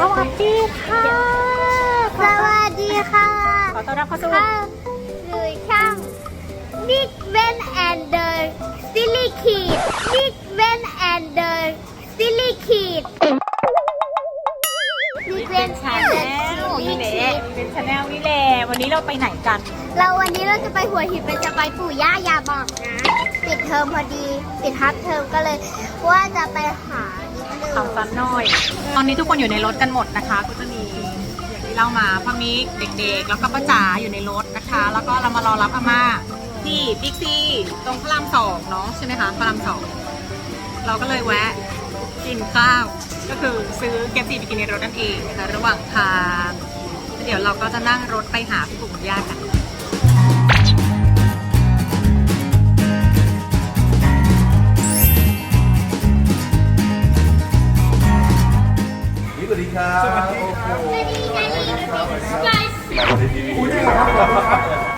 สวัสดีค่ะ สวัสดีค่ะขอต้อนรับเข้าสู่ค่ะหรือช่างนิกเวนแอนเดอร์ซิลิคีดนิกเวนแอนเดอร์ซิลิคีดนิกเวนแอนเดอร์ซิลินี่แหคีละดเป็นชาแนลนี่แหละวันนี้เราไปไหนกัน เราวันนี้เราจะไปหัวหินเป็นจะไปปู่ย่าอย่าบอกนะ ปิดเทอมพอดี ปิดทับเทอมก็เลย ว่าจะไปหานิดนึง ข่าวซันน้อย ตอนนี้ทุกคนอยู่ในรถกันหมดนะคะ ก็จะมีอย่างที่เล่ามาพ่อมิกเด็กๆ แล้วก็ป้าจ๋าอยู่ในรถนะคะ แล้วก็เรามารอรับอาม่าที่บิ๊กซีตรงพระรามสองเนาะใช่ไหมคะพระรามสองเราก็เลยแวะกินข้าว ก็คือซื้อเกมซีไปกินในรถนั่นเองนะคะระหว่างทางเดี๋ยวเราก็จะนั่งรถไปหาพี่ปู่ย่ากัน สวัสดีครับสวัสดีครับสวัสดีนะลิงสวัสดีทีวีอุ้ยจริงเหรอครับ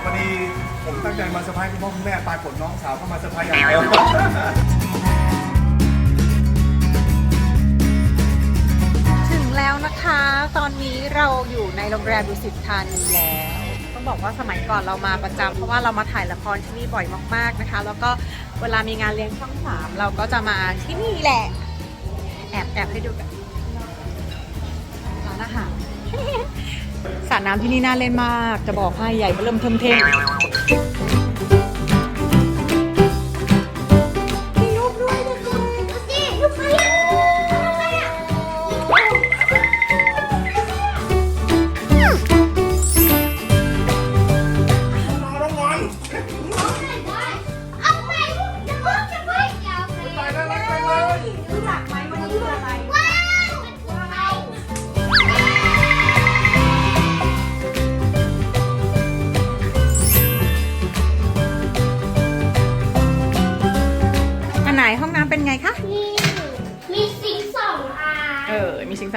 พอดีผมตั้งใจมาเซอร์ไพรส์คุณพ่อคุณแม่ปลายฝนน้องสาวเข้ามาเซอร์ไพรส์อย่างเดียวถึงแล้วนะคะ ตอนนี้เราอยู่ในโรงแรมดุสิตธานีแล้วต้องบอกว่าสมัยก่อนเรามาประจำเพราะว่าเรามาถ่ายละครที่นี่บ่อยมากๆนะคะ แล้วก็เวลามีงานเลี้ยงช่องสามเราก็จะมาที่นี่แหละ แอบแอบให้ดูกัน ระน้ำที่นี่น่าเล่นมาก จะบอกให้ใหญ่เริ่มเทิมเท่ง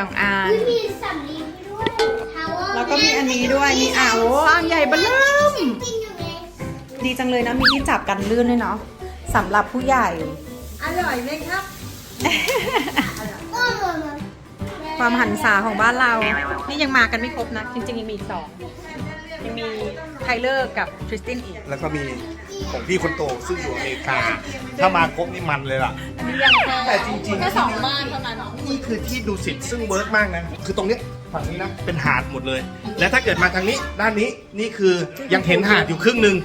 สิงสองอันอุ๊ยมีสำลีด้วย Tower แล้วก็มีอันนี้ด้วยมีอ่างโอ้อ่างใหญ่เบ้อเริ่ม ปิ้งอยู่ไงดีจังเลยนะมีที่จับกันลื่นด้วยเนาะสำหรับผู้ใหญ่ อร่อยไหมครับเออความหันษาของบ้านเรา นี่ยังมากันไม่ครบนะ จริงๆยังมีอีกสองยังมีไทเลอร์กับทริสตินอีก แล้วก็มี ของพี่คนโตซึ่งอยู่อเมริกา ถ้ามาครบนี่มันเลยล่ะอันนี้ยังแค่แต่จริงๆแค่สองบ้านเท่านั้นนี่คือที่ดูสิตซึ่งเวิร์กมากนะ คือตรงเนี้ยฝั่งนี้นะเป็นหาดหมดเลย และถ้าเกิดมาทางนี้ด้านนี้นี่คือยังเห็นหาดอยู่ครึ่งหนึ่ง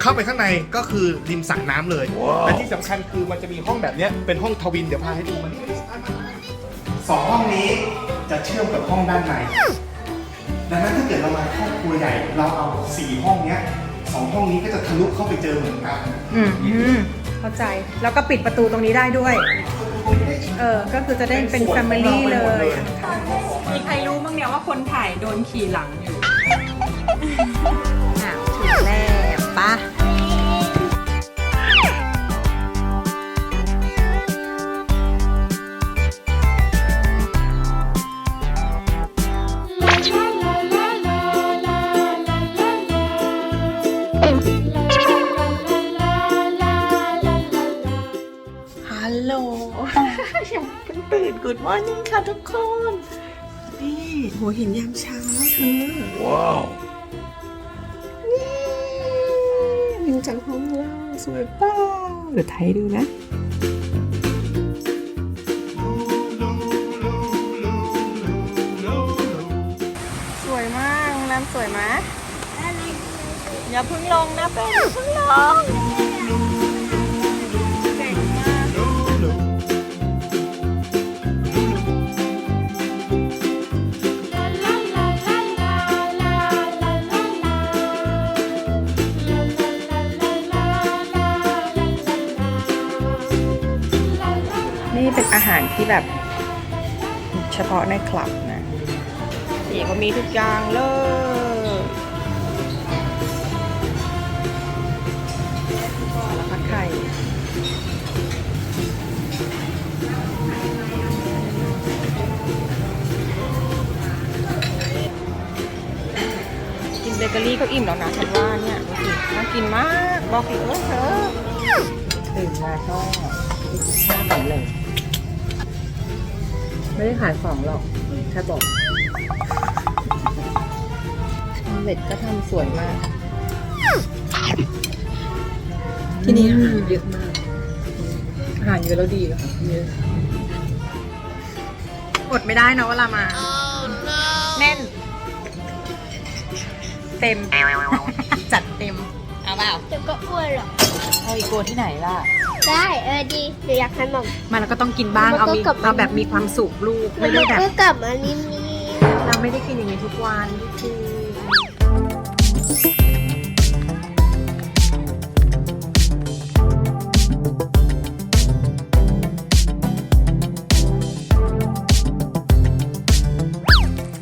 เข้าไปข้างในก็คือริมสระน้ำเลยและที่สำคัญคือมันจะมีห้องแบบเนี้ยเป็นห้องทวินเดี๋ยวพาให้ดูมันสองห้องนี้จะเชื่อมกับห้องด้านใน ดังนั้นถ้าเกิดเรามาครอบครัวใหญ่เราเอาสี่ห้องเนี้ย สองห้องนี้ก็จะทะลุเข้าไปเจอเหมือนกันอืมอืมเข้าใจแล้วก็ปิดประตูตรงนี้ได้ด้วย เออ ก็คือจะได้เป็นแฟมิลี่เลย มีใครรู้บ้างเนี่ยว่าคนถ่ายโดนขี่หลังอยู่อะถึงแล้วปะ Good morning ค่ะทุกคน นี่หัวหินยามเช้าเธอ ว้าววิวจากห้องล่างสวยเป้าเดี๋ยวไทยดูนะสวยมากโรงแรมสวยไหมอย่าเพิ่งลงนะเป็นอย่าเพิ่งลง นี่เป็นอาหารที่แบบเฉพาะในคลับนะนี่เขามีทุกอย่างเลยสารพัดไข่กินเบเกอรี่ก็อิ่มแล้วนะฉันว่าเนี่ยดูสิน่ากินมาก บอกสิเออเธอตื่นมาก็ห้าสำเร็จ ไม่ได้ขายของหรอกถ้าบอกเล็ดก็ทำสวยมาก ที่นี่อาหารเยอะมากอาหารเยอะแล้วดีค่ะเยอะอดไม่ได้นะเวลามาแน่น เต็ม จัดเต็ม เอาเปล่าเดี๋ยวก็อ้วนหรอกเอาอีกตัวที่ไหนล่ะ ได้เออดีเดี๋ยวอยากขนม มันเราก็ต้องกินบ้างมันเอาก็มีกลับมา เอาแบบมีความสุขลูก ไม่ได้แบบ ก็กลับมานิ่มเราไม่ได้กินอย่างนี้ทุกวันจริง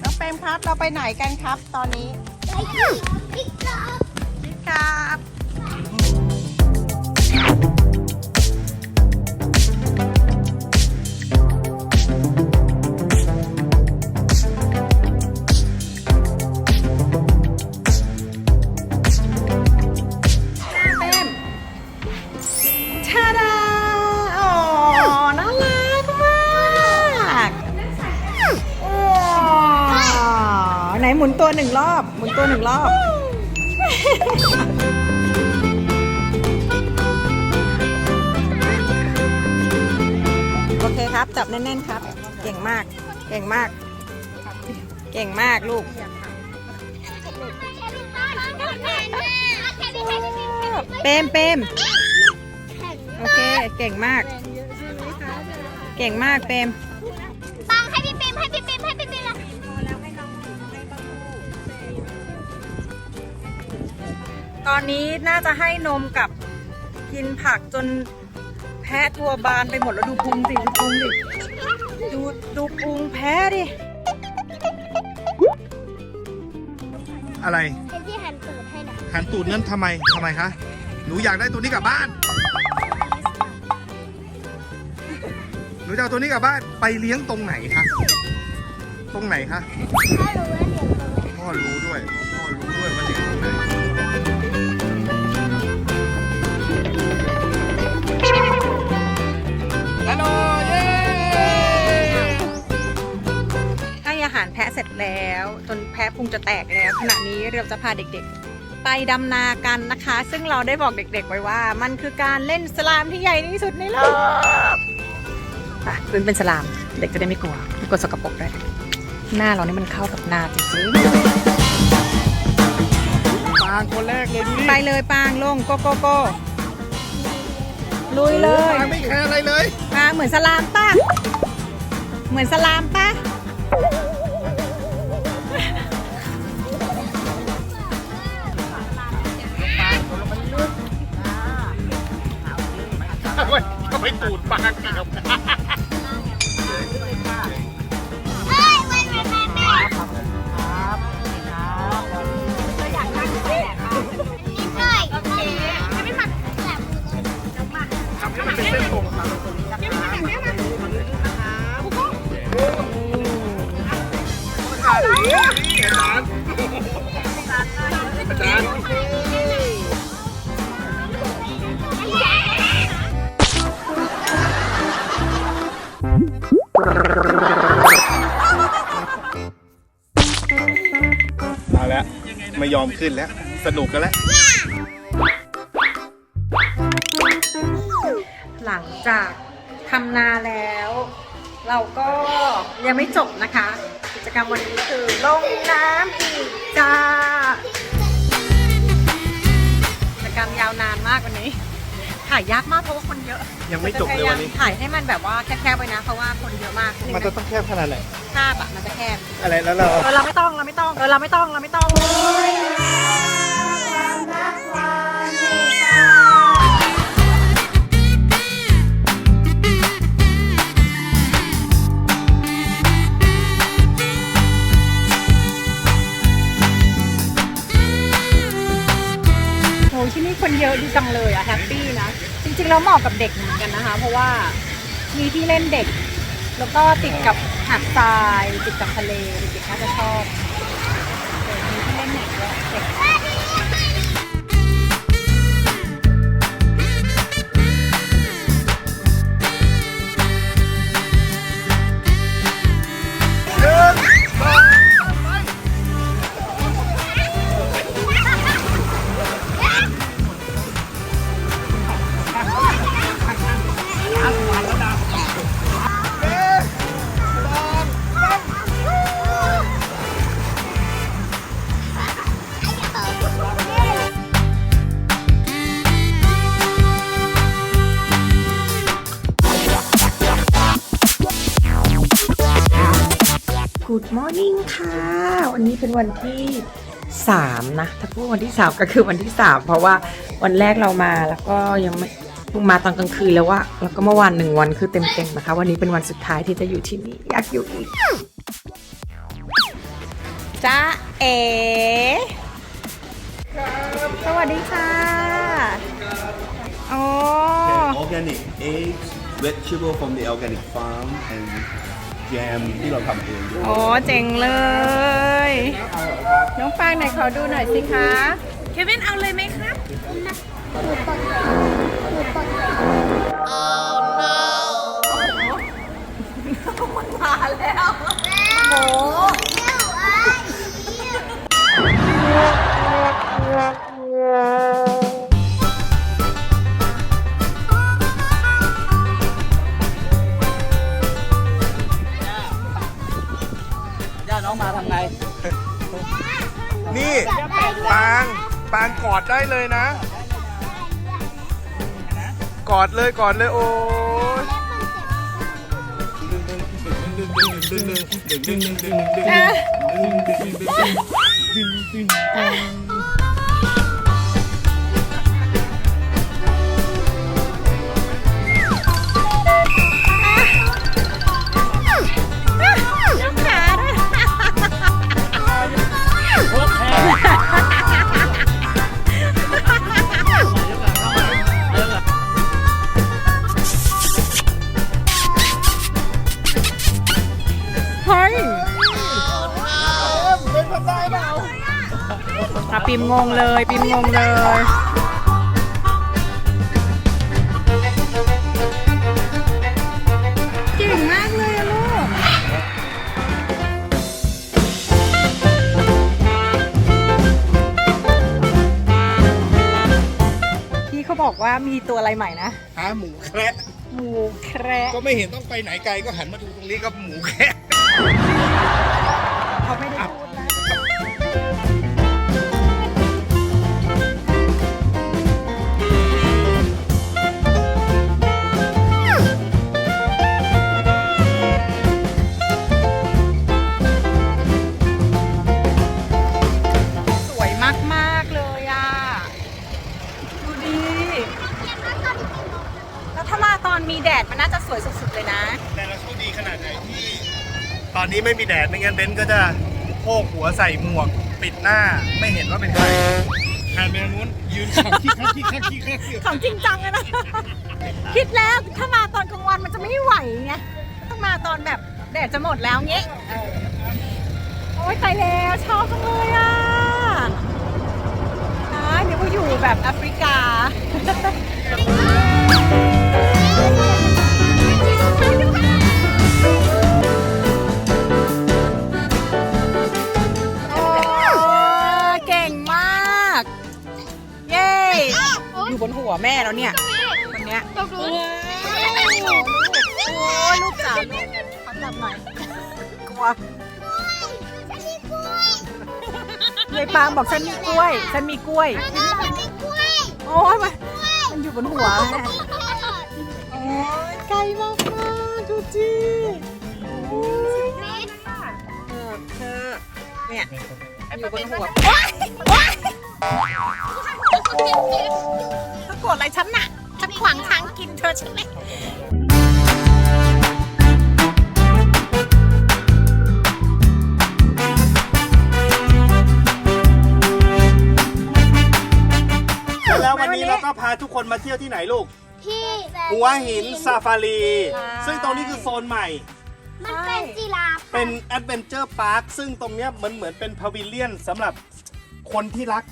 น้องเปรมครับ เราไปไหนกันครับ ตอนนี้ๆไปที่บิ๊กจ๊อบครับ หนหมุนตัวหนึ่งรอบ หมุนตัวหนึ่งรอบ โอเคครับ จับแน่นๆครับ เก่งมาก เก่งมาก เก่งมากลูก เปมเปมโอเค เก่งมาก เก่งมากเปมปังให้พี่ปิมให้พี่ปิมให้พี่ปิม ตอนนี้น่าจะให้นมกับกินผักจนแพ้ตัวบานไปหมดแล้วดูพุงสิดูพุงดิดูดูพุงแพ้ดิอะไรให้ที่หันตูดให้หน่อยหันตูดนั้นทำไมทำไมคะ หนูอยากได้ตัวนี้กลับบ้าน หนูจะเอาตัวนี้กลับบ้านไปเลี้ยงตรงไหนคะ ตรงไหนคะ ถ้ารู้ว่าเดี๋ยวตรงพ่อรู้ด้วยพ่อรู้ด้วยะเสร็จแล้ว จนแพะพุงจะแตกแล้ว ขณะนี้เราจะพาเด็กๆ ไปดำนากันนะคะ ซึ่งเราได้บอกเด็กๆไว้ว่า มันคือการเล่นสลามที่ใหญ่ที่สุดในโลกอะพื้นเป็นสลาม เด็กจะได้ไม่กลัวไม่กลัวสกปรกด้วยหน้าเรานี่มันเข้ากับนาจริงปางคนแรกเลยดูดิๆไปเลยปางลงโกโกโกลุยเลยปางไม่แคร์อะไรเลย ปางเหมือนสลามป่ะเหมือนสลามป่ะ อาจารย์อาจารย์เอาแล้วไม่ยอมขึ้นแล้ว สนุกกันแล้ว หลังจากทำนาแล้ว เราก็ยังไม่จบนะคะ กิจกรรมวันนี้คือลงน้ำอีกจ้ากิจกรรมยาวนานมากวันนี้ ถ่ายยากมากเพราะว่าคนเยอะยังไม่จบเลยวันนี้จะพาามถ่ายให้มันแบบว่าแคบๆไปนะ เพราะว่าคนเยอะมากมันจะต้องแคบขนาดไหนภาพอะมันจะแคบอะไรแล้วเราเออเราไม่ต้องเราไม่ต้องเออเราไม่ต้องเราไม่ต้อง เยอะดีจังเลยอะแฮปปี้นะ จริงๆแล้วเหมาะกับเด็กเหมือนกันนะคะ เพราะว่ามีที่เล่นเด็ก แล้วก็ติดกับหาดทราย ติดกับทะเลเด็กๆน่าจะชอบมีที่เล่นเด็กด้วยเด็ก Good morning ค่ะ วันนี้เป็นวันที่3นะ ถ้าพูดวันที่3ก็คือวันที่3เพราะว่าวันแรกเรามาแล้วก็ยังไม่เพิ่งมาตอนกลางคืนแล้วว่าแล้วก็เมื่อวานหนึ่งวันคือเต็มๆนะคะ วันนี้เป็นวันสุดท้ายที่จะอยู่ที่นี่อยากอยู่อีกจ้าเอสวัสดีค่ะอ๋อ organic eggs vegetable from the organic farm and jam ที่เราทำเองด้วยอ๋อเจ๋งเลย น้องฟางไหนขอดูหน่อยสิคะ เควินเอาเลยไหมครับมาแล้ว โอ้ย นี่ปางปางกอดได้เลยนะ กอดเลยกอดเลยโอ้ยดึงดึงดึงดึงดึงดึงดึงดึงดึงดึงดึงดึงดึงดึงดึงน้ งงเลยปิมงงเลยเก่งมากเลยอะลูกพี่เขาบอกว่ามีตัวอะไรใหม่นะ หาหมูแคระหมูแคระก็ไม่เห็นต้องไปไหนไกลก็หันมาดูตรงนี้ก็หมูแคระ นนี้ไม่มีแดดไม่งั้นเบนซ์ก็จะโพกหัวใส่หมวก ปิดหน้าไม่เห็นว่าเป็นใครหันไปทางนู้นยืนขับขี้คักขี้คักขี้คักขี้คักของจริงจังเลยนะ คิดแล้วถ้ามาตอนกลางวันมันจะไม่ไหวไงต้องมาตอนแบบแดดจะหมดแล้วเงี้ยเออโอ้ยตายแล้วชอบจังเลยอะอ่าเดี๋ยวก็อยู่แบบแอฟริกา หัวแม่แล้วเนี่ยวันเนี้ยตรงนู้นโอ้ยลูกจ๋าลูกขอจับหน่อยกลัวฉันมีกล้วยยายปางบอกฉันมีกล้วย ฉันมีกล้วยอันนั้นมันเป็นกล้วยโอ้ยมันมันอยู่บนหัวแม่โอ้ยไกลมากมากดูจิโอ้ยเออเธอเนี่ยอยู่บนหัวว้ายว้ายตะ โกรธอะไรฉันน่ะ ฉันขวางทางกินเธอใช่ไหมแล้ววันนี้เราก็พาทุกคนมาเที่ยวที่ไหนลูก ที่หัวหินซาฟารีค่ะซึ่งตรงนี้คือโซนใหม่ มันเป็นจีราฟเป็นแอดเวนเจอร์พาร์คซึ่งตรงเนี้ยมันเหมือนเป็นพาวิเลียนสำหรับคนที่รัก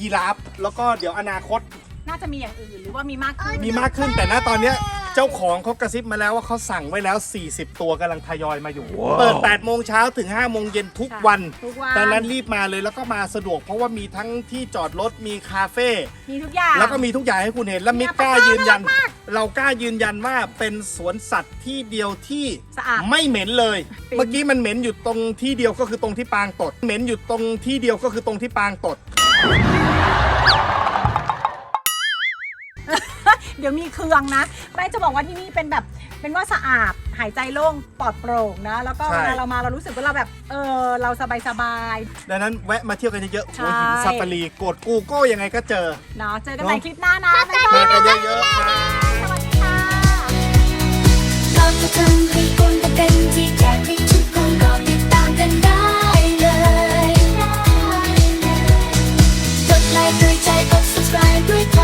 ยีราฟแล้วก็เดี๋ยวอนาคต น่าจะมีอย่างอื่นหรือว่ามีมากขึ้นมีมากขึ้นแต่ณตอนเนี้ยเจ้าของเขากระซิบมาแล้วว่าเขาสั่งไว้แล้ว 40 ตัวกำลังทยอยมาอยู่ เปิด8โมงเช้าถึง5โมงเย็นทุกวัน ทุกวันดังนั้นรีบมาเลยแล้วก็มาสะดวกเพราะว่ามีทั้งที่จอดรถมีคาเฟ่มีทุกอย่าง แล้วก็มีทุกอย่างให้คุณเห็นและมิกกล้ายืนยัน เรากล้ายืนยันว่าเป็นสวนสัตว์ที่เดียวที่สะอาดไม่เหม็นเลย เป็น เมื่อกี้มันเหม็นอยู่ตรงที่เดียวก็คือตรงที่ปางตด เหม็นอยู่ตรงที่เดียวก็คือตรงที่ปางตด เดี๋ยวมีเครื่องนะแม่จะบอกว่าที่นี่เป็นแบบเป็นว่าสะอาดหายใจโล่งปลอดโปร่งนะ แล้วก็เวลาเรามาเรารู้สึกว่าเราแบบเออเราสบายสบาย ดังนั้นแวะมาเที่ยวกันเยอะๆหินซาฟารีกดกูโก้ยังไงก็เจอเนาะเจอกันใหคลิปหน้านะบ๊ายบาย มาเยอะเยอะวยใจกด subscribe ด้วย